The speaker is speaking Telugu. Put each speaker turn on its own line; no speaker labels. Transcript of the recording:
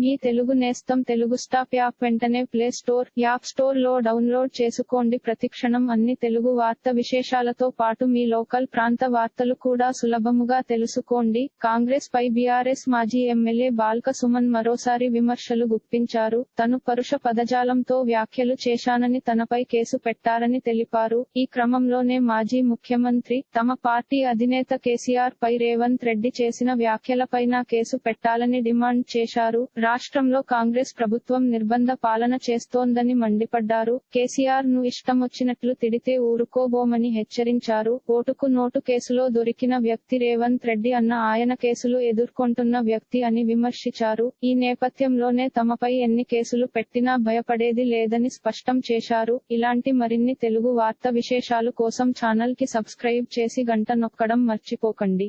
మీ తెలుగు నేస్తం తెలుగు స్టాప్ యాప్ వెంటనే ప్లే స్టోర్ యాప్ స్టోర్లో డౌన్లోడ్ చేసుకోండి. ప్రతిక్షణం అన్ని తెలుగు వార్త విశేషాలతో పాటు మీ లోకల్ ప్రాంత వార్తలు కూడా సులభముగా తెలుసుకోండి. కాంగ్రెస్ పై బీఆర్ఎస్ మాజీ ఎమ్మెల్యే బాల్క సుమన్ మరోసారి విమర్శలు గుప్పించారు. తను పరుష పదజాలంతో వ్యాఖ్యలు చేశానని తనపై కేసు పెట్టారని తెలిపారు. ఈ క్రమంలోనే మాజీ ముఖ్యమంత్రి తమ పార్టీ అధినేత కేసీఆర్ పై రేవంత్ రెడ్డి చేసిన వ్యాఖ్యలపైన కేసు పెట్టాలని డిమాండ్ చేశారు. రాష్ట్రంలో కాంగ్రెస్ ప్రభుత్వం నిర్బంధ పాలన చేస్తోందని మండిపడ్డారు. కేసీఆర్ను ఇష్టమొచ్చినట్లు తిడితే ఊరుకోబోమని హెచ్చరించారు. ఓటుకు నోటు కేసులో దొరికిన వ్యక్తి రేవంత్ రెడ్డి అన్న ఆయన కేసులు ఎదుర్కొంటున్న వ్యక్తి అని విమర్శించారు. ఈ నేపథ్యంలోనే తమపై ఎన్ని కేసులు పెట్టినా భయపడేది లేదని స్పష్టం చేశారు. ఇలాంటి మరిన్ని తెలుగు వార్త విశేషాలు కోసం ఛానల్కి సబ్స్క్రైబ్ చేసి గంట నొక్కడం మర్చిపోకండి.